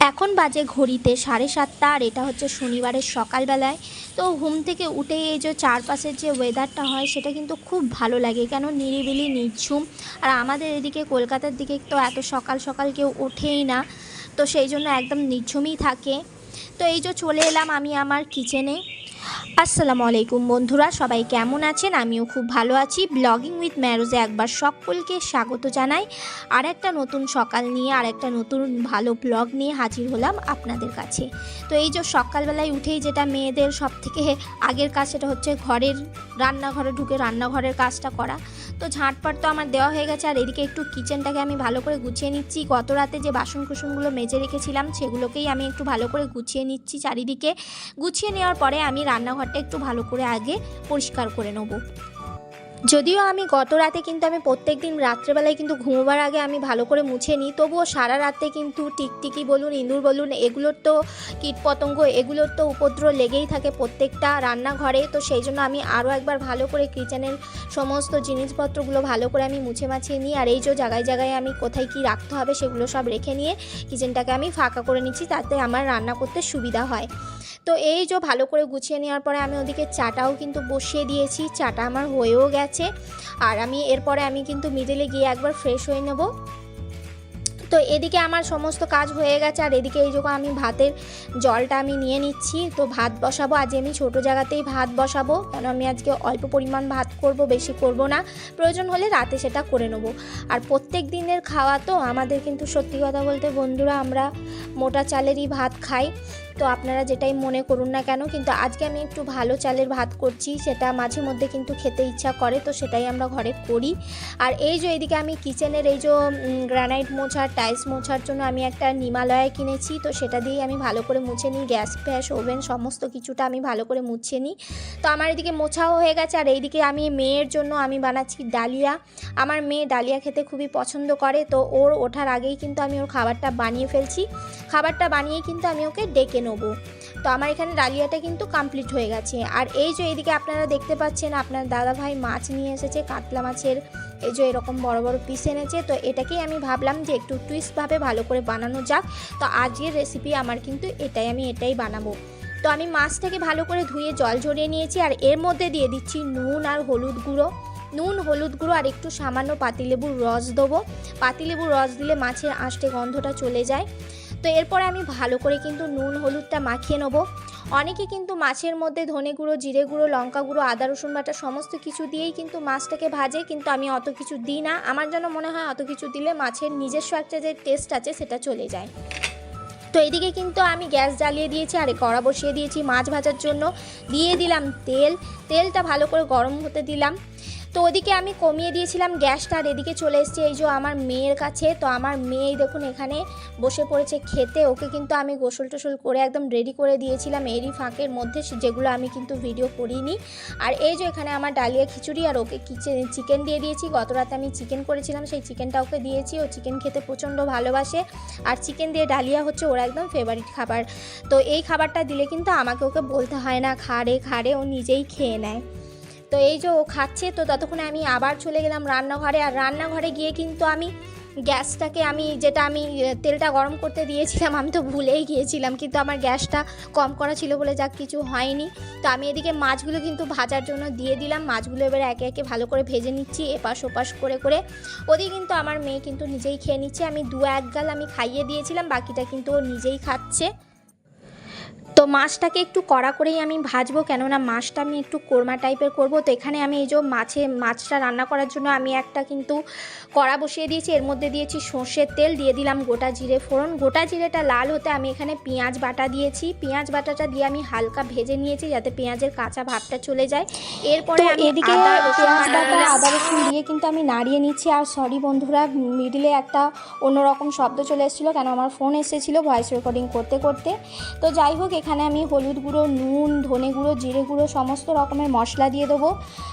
এখন বাজে ঘড়িতে সাড়ে সাতটা আর এটা হচ্ছে শনিবারের সকালবেলায়। তো ঘুম থেকে উঠে এই যে চারপাশের যে ওয়েদারটা হয়, সেটা কিন্তু খুব ভালো লাগে। কেন? নিরিবিলি, নিঝুম। আর আমাদের এদিকে কলকাতার দিকে তো এত সকাল সকাল কেউ ওঠেই না। তো সেই জন্য একদম নিঝুমই থাকে। তো এই যে চলে এলাম আমি আমার কিচেনে আসসালামু আলাইকুম বন্ধুরা, সবাই কেমন আছেন? আমিও খুব ভালো আছি। ব্লগিং উইথ ম্যারোজে একবার সকলকে স্বাগত জানাই। আর একটা নতুন সকাল নিয়ে আর একটা নতুন ভালো ব্লগ নিয়ে হাজির হলাম আপনাদের কাছে। তো এই যে সকালবেলায় উঠেই যেটা মেয়েদের সব থেকে আগের কাজ, সেটা হচ্ছে ঘরের রান্নাঘরে ঢুকে রান্নাঘরের কাজটা করা। তো ঝাঁটপাট তো আমার দেওয়া হয়ে গেছে, আর এদিকে একটু কিচেনটাকে আমি ভালো করে গুছিয়ে নিচ্ছি। গত রাতে যে বাসন কুসনগুলো মেজে রেখেছিলাম, সেগুলোকেই আমি একটু ভালো করে গুছিয়ে নিচ্ছি চারিদিকে। গুছিয়ে নেওয়ার পরে আমি রান্নাঘরটা একটু ভালো করে আগে পরিষ্কার করে নেব। যদিও আমি গত রাতে কিন্তু আমি প্রত্যেক দিন রাত্রেবেলায় কিন্তু ঘুমোবার আগে আমি ভালো করে মুছে নিই, তবুও সারা রাতে কিন্তু টিকটিকি বলুন, ইঁদুর বলুন, এগুলোর তো কীটপতঙ্গ, এগুলোর তো উপদ্রব লেগেই থাকে প্রত্যেকটা রান্নাঘরে। তো সেই জন্য আমি আরও একবার ভালো করে কিচেনের সমস্ত জিনিসপত্রগুলো ভালো করে আমি মুছে মাছিয়ে নিই, আর এই যে জায়গায় জায়গায় আমি কোথায় কি রাখতে হবে সেগুলো সব রেখে নিয়ে কিচেনটাকে আমি ফাঁকা করে নিচ্ছি, তাতে আমার রান্না করতে সুবিধা হয়। তো এই যে ভালো করে গুছিয়ে নেওয়ার পরে আমি ওদিকে চাটাও কিন্তু বসিয়ে দিয়েছি। চাটা আমার হয়েও গেছে। আর আমি এরপরে আমি কিন্তু মিডলে গিয়ে একবার ফ্রেশ হয়ে নেব। তো এদিকে আমার সমস্ত কাজ হয়ে গেছে। আর এদিকে এই যখন আমি ভাতের জলটা আমি নিয়ে নিচ্ছি। তো ভাত বসাবো। আজ আমি ছোটো জায়গাতেই ভাত বসাবো। কেন আমি আজকে অল্প পরিমাণ ভাত করব, বেশি করব না। প্রয়োজন হলে রাতে সেটা করে নেব। আর প্রত্যেক দিনের খাওয়া তো আমাদের কিন্তু সত্যি কথা বলতে বন্ধুরা আমরা মোটা চালেরই ভাত খাই। তো আপনারা যেটাই মনে করুন না কেন, কিন্তু আজকে আমি একটু ভালো চালের ভাত করছি, সেটা মাঝে মধ্যে কিন্তু খেতে ইচ্ছা করে, তো সেটাই আমরা ঘরে করি। আর এই যে এদিকে আমি কিচেনের এই যে গ্রানাইট মোছার টাইলস মোছার জন্য আমি একটা নিমালয়া কিনেছি, তো সেটা দিয়েই আমি ভালো করে মুছে নিই, গ্যাস, ফ্যাস, ওভেন সমস্ত কিছুটা আমি ভালো করে মুছে নিই। তো আমার এদিকে মোছাও হয়ে গেছে, আর এইদিকে আমি মেয়ের জন্য আমি বানাচ্ছি ডালিয়া। আমার মেয়ে ডালিয়া খেতে খুবই পছন্দ করে, তো ওর ওঠার আগেই কিন্তু আমি ওর খাবারটা বানিয়ে ফেলছি। খাবারটা বানিয়েই কিন্তু আমি ওকে ডেকে নেব। তো আমার এখানে ডালিয়াটা কিন্তু কমপ্লিট হয়ে গেছে। আর এই যে এদিকে আপনারা দেখতে পাচ্ছেন, আপনার দাদা ভাই মাছ নিয়ে এসেছে, কাতলা মাছের। এই যে এরকম বড় বড় পিস এনেছে। তো এটাকেই আমি ভাবলাম যে একটু টুইস্টভাবে ভালো করে বানানো যাক। তো আজকের রেসিপি আমার কিন্তু এটাই, আমি এটাই বানাবো। তো আমি মাছটাকে ভালো করে ধুয়ে জল ঝরিয়ে নিয়েছি। আর এর মধ্যে দিয়ে দিচ্ছি নুন আর হলুদ গুঁড়ো। নুন, হলুদ গুঁড়ো আর একটু সামান্য পাতিলেবুর রস দেবো। পাতিলেবুর রস দিলে মাছের আঁশটে গন্ধটা চলে যায়। তো এরপরে আমি ভালো করে কিন্তু নুন, হলুদটা মাখিয়ে নেব। অনেকে কিন্তু মাছের মধ্যে ধনে গুঁড়ো, জিরে গুঁড়ো, লঙ্কা গুঁড়ো, আদা, রসুন বাটা সমস্ত কিছু দিয়েই কিন্তু মাছটাকে ভাজে, কিন্তু আমি অত কিছু দিই না। আমার যেন মনে হয় অত কিছু দিলে মাছের নিজস্ব একটা যে টেস্ট আছে সেটা চলে যায়। তো এদিকে কিন্তু আমি গ্যাস জ্বালিয়ে দিয়েছি, আর কড়া বসিয়ে দিয়েছি মাছ ভাজার জন্য। দিয়ে দিলাম তেল, তেলটা ভালো করে গরম হতে দিলাম। তো ওদিকে আমি কমিয়ে দিয়েছিলাম গ্যাসটা, আর এদিকে চলে এসেছি এই যে আমার মেয়ের কাছে। তো আমার মেয়ে দেখুন এখানে বসে পড়েছে খেতে। ওকে কিন্তু আমি গোসল টোসল করে একদম রেডি করে দিয়েছিলাম এরই ফাঁকের মধ্যে যেগুলো আমি কিন্তু ভিডিও করিনি। আর এই যে এখানে আমার ডালিয়া খিচুড়ি, আর ওকে চিকেন দিয়ে দিয়েছি। গত রাতে আমি চিকেন করেছিলাম, সেই চিকেনটা ওকে দিয়েছি। ও চিকেন খেতে প্রচণ্ড ভালোবাসে। আর চিকেন দিয়ে ডালিয়া হচ্ছে ওর একদম ফেভারিট খাবার। তো এই খাবারটা দিলে কিন্তু আমাকে ওকে বলতে হয় না খাড়ে খাড়ে ও নিজেই খেয়ে নেয়। তো এই যে ও খাচ্ছে, তো ততক্ষণে আমি আবার চলে গেলাম রান্নাঘরে। আর রান্নাঘরে গিয়ে কিন্তু আমি গ্যাসটাকে আমি যেটা আমি তেলটা গরম করতে দিয়েছিলাম, আমি তো ভুলেই গিয়েছিলাম। কিন্তু আমার গ্যাসটা কম করা ছিল বলে যাক কিছু হয়নি। তো আমি এদিকে মাছগুলো কিন্তু ভাজার জন্য দিয়ে দিলাম। মাছগুলো এবারে একে একে ভালো করে ভেজে নিচ্ছি, এপাশ ওপাশ করে করে। ওদিকে কিন্তু আমার মেয়ে কিন্তু নিজেই খেয়ে নিচ্ছে। আমি দু এক গাল আমি খাইয়ে দিয়েছিলাম, বাকিটা কিন্তু ও নিজেই খাচ্ছে। তো মাছটাকে একটু কড়া করেই আমি ভাজবো কেননা মাছটা আমি একটু কোরমা টাইপের করব। তো এখানে আমি এই যে মাছে মাছটা রান্না করার জন্য আমি একটা কিন্তু কড়া বসিয়ে দিয়েছি। এর মধ্যে দিয়েছি সর্ষের তেল দিয়ে দিলাম গোটা জিরে ফোড়ন। গোটা জিরেটা লাল হতে আমি এখানে পেঁয়াজ বাটা দিয়েছি। পেঁয়াজ বাটাটা দিয়ে আমি হালকা ভেজে নিয়েছি যাতে পেঁয়াজের কাঁচা ভাবটা চলে যায়। এরপরে এদিকে পেঁয়াজ বাটা আদা রসুন দিয়ে কিন্তু আমি নাড়িয়ে নিচ্ছি। আর সরি বন্ধুরা মিডিলে একটা অন্যরকম শব্দ চলে এসেছিল কেন আমার ফোন এসেছিল ভয়েস রেকর্ডিং করতে করতে। তো যাই হোক এখানে আমি হলুদ গুঁড়ো, নুন, ধনে গুঁড়ো, জিরে গুঁড়ো, সমস্ত রকমের মশলা দিয়ে দেবো।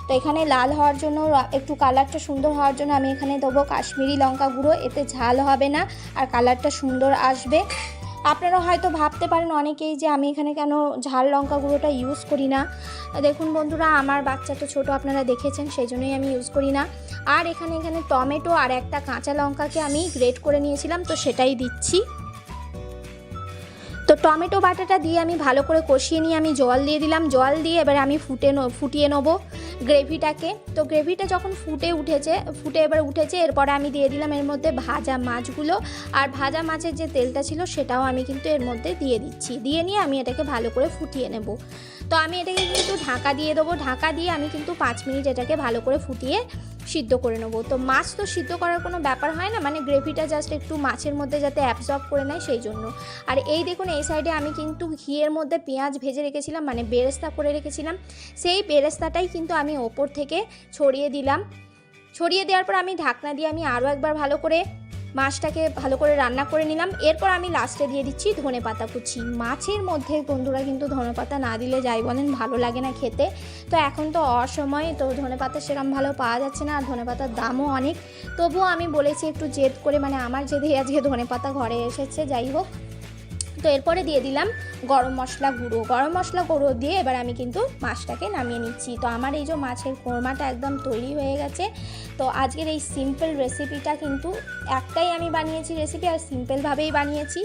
তো এখানে লাল হওয়ার জন্য, একটু কালারটা সুন্দর হওয়ার জন্য আমি এখানে দেবো কাশ্মীরি লঙ্কা গুঁড়ো। এতে ঝাল হবে না আর কালারটা সুন্দর আসবে। আপনারা হয়তো ভাবতে পারেন অনেকেই যে আমি এখানে কেন ঝাল লঙ্কা গুঁড়োটা ইউজ করি না। দেখুন বন্ধুরা, আমার বাচ্চা তো ছোট, আপনারা দেখেছেন, সেই জন্যই আমি ইউজ করি না। আর এখানে এখানে টমেটো আর একটা কাঁচা লঙ্কাকে আমি গ্রেট করে নিয়েছিলাম, তো সেটাই দিচ্ছি। টমেটো বাটাটা দিয়ে আমি ভালো করে কষিয়ে নিয়ে আমি জল দিয়ে দিলাম। জল দিয়ে এবার আমি ফুটে ফুটিয়ে নেব। গ্রেভিটাকে। তো গ্রেভিটা যখন ফুটে উঠেছে, ফুটে এবার উঠেছে, এরপরে আমি দিয়ে দিলাম এর মধ্যে ভাজা মাছগুলো। আর ভাজা মাছের যে তেলটা ছিল সেটাও আমি কিন্তু এর মধ্যে দিয়ে দিচ্ছি। দিয়ে নিয়ে আমি এটাকে ভালো করে ফুটিয়ে নেব। তো আমি এটাকে কিন্তু ঢাকা দিয়ে দেবো। ঢাকা দিয়ে আমি কিন্তু পাঁচ মিনিট এটাকে ভালো করে ফুটিয়ে সিদ্ধ করে নেব। তো মাছ তো সিদ্ধ করার কোনো ব্যাপার হয় না মানে গ্রেভিটা জাস্ট একটু মাছের মধ্যে যাতে অ্যাবজর্ব করে নেয় সেই জন্য। আর এই দেখুন, এই সাইডে আমি কিন্তু ঘিয়ের মধ্যে পেঁয়াজ ভেজে রেখেছিলাম মানে বেরেস্তা করে রেখেছিলাম। সেই বেরেস্তাটাই কিন্তু আমি ওপর থেকে ছড়িয়ে দিলাম। ছড়িয়ে দেওয়ার পর আমি ঢাকনা দিয়ে আমি আরও একবার ভালো করে মাছটাকে ভালো করে রান্না করে নিলাম। এরপর আমি লাস্টে দিয়ে দিচ্ছি ধনে পাতা কুচি। মাছের মধ্যে বন্ধুরা কিন্তু ধনে পাতা না দিলে যাই বলেন ভালো লাগে না খেতে। তো এখন তো অসময়, তো ধনে পাতা সেরকম ভালো পাওয়া যাচ্ছে না, আর ধনে পাতার দামও অনেক। তবুও আমি বলেছি একটু জেদ করে মানে আমার জেদে আজকে ধনে পাতা ঘরে এসেছে, যাই হোক। তো এরপরে দিয়ে দিলাম গরম মশলা গুঁড়ো। গরম মশলা গুঁড়ো দিয়ে এবার আমি কিন্তু মাছটাকে নামিয়ে নিচ্ছি। তো আমার এই যে মাছের কোরমাটা একদম তৈরি হয়ে গেছে। তো আজকের এই সিম্পল রেসিপিটা কিন্তু একটাই আমি বানিয়েছি রেসিপি আর সিম্পলভাবেই বানিয়েছি।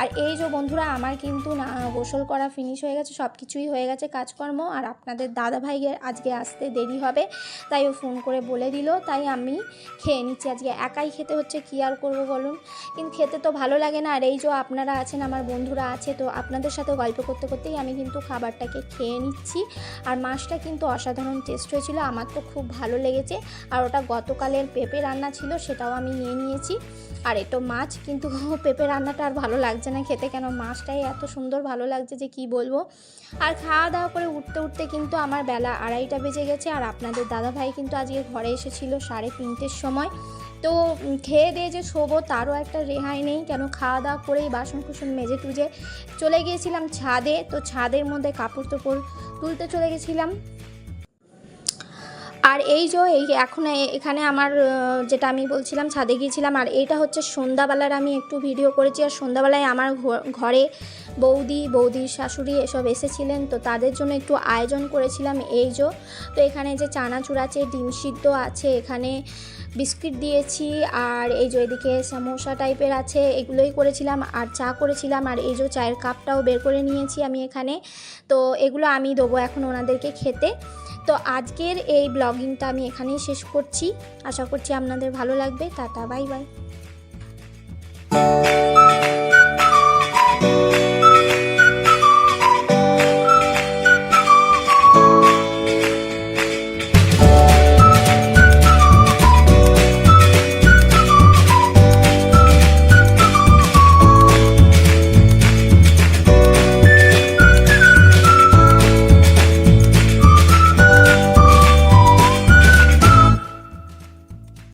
আর এই যে বন্ধুরা, আমার কিন্তু না, গোসল করা ফিনিশ হয়ে গেছে সব কিছুই হয়ে গেছে কাজকর্ম। আর আপনাদের দাদা ভাইয়ের আজকে আসতে দেরি হবে, তাই ও ফোন করে বলে দিল। তাই আমি খেয়ে নিচ্ছি আজকে। একাই খেতে হচ্ছে, কী আর করব বলুন? কিন্তু খেতে তো ভালো লাগে না। আর এই যে আপনারা আছেন, আমার বন্ধুরা আছে, তো আপনাদের সাথে গল্প করতে করতেই আমি কিন্তু খাবারটাকে খেয়ে নিচ্ছি। আর মাছটা কিন্তু অসাধারণ টেস্ট হয়েছিল, আমার তো খুব ভালো লেগেছে। আর ওটা গতকালের পেঁপে রান্না ছিল, সেটাও আমি নিয়ে নিয়েছি। আর এটো মাছ কিন্তু পেঁপে রান্নাটা আর ভালো লাগছে না খেতে, কেন মাছটাই এত সুন্দর ভালো লাগছে যে কি বলব। আর খাওয়া দাওয়া করে উঠতে উঠতে কিন্তু আমার বেলা আড়াইটা বেজে গেছে, আর আপনাদের দাদা ভাই কিন্তু আজকে ঘরে এসেছিল সাড়ে তিনটের সময়। তো খেয়ে দিয়ে যে শোবো, তারও একটা রেহাই নেই। কেন খাওয়া দাওয়া করেই বাসন কুসন মেজে টুজে চলে গিয়েছিলাম ছাদে। তো ছাদের মধ্যে কাপড় তোপড় তুলতে চলে গেছিলাম। আর এই যে, এই এখন এখানে আমার যেটা আমি বলছিলাম, ছাদে গিয়েছিলাম। আর এইটা হচ্ছে সন্ধ্যাবেলার আমি একটু ভিডিও করেছি। আর সন্ধ্যাবেলায় আমার ঘরে বৌদি বৌদির শাশুড়ি এসব এসেছিলেন। তো তাদের জন্য একটু আয়োজন করেছিলাম। এই যে, তো এখানে যে চানাচুর আছে, ডিম সিদ্ধ আছে, এখানে বিস্কিট দিয়েছি, আর এই যে এদিকে সামোসা টাইপের আছে, এগুলোই করেছিলাম, আর চা করেছিলাম, আর এই যে চায়ের কাপটাও বের করে নিয়েছি আমি এখানে। তো এগুলো আমি দেবো এখন ওনাদেরকে খেতে। তো আজকের এই ব্লগিংটা আমি এখানেই শেষ করছি। আশা করছি আপনাদের ভালো লাগবে। Tata, bye bye.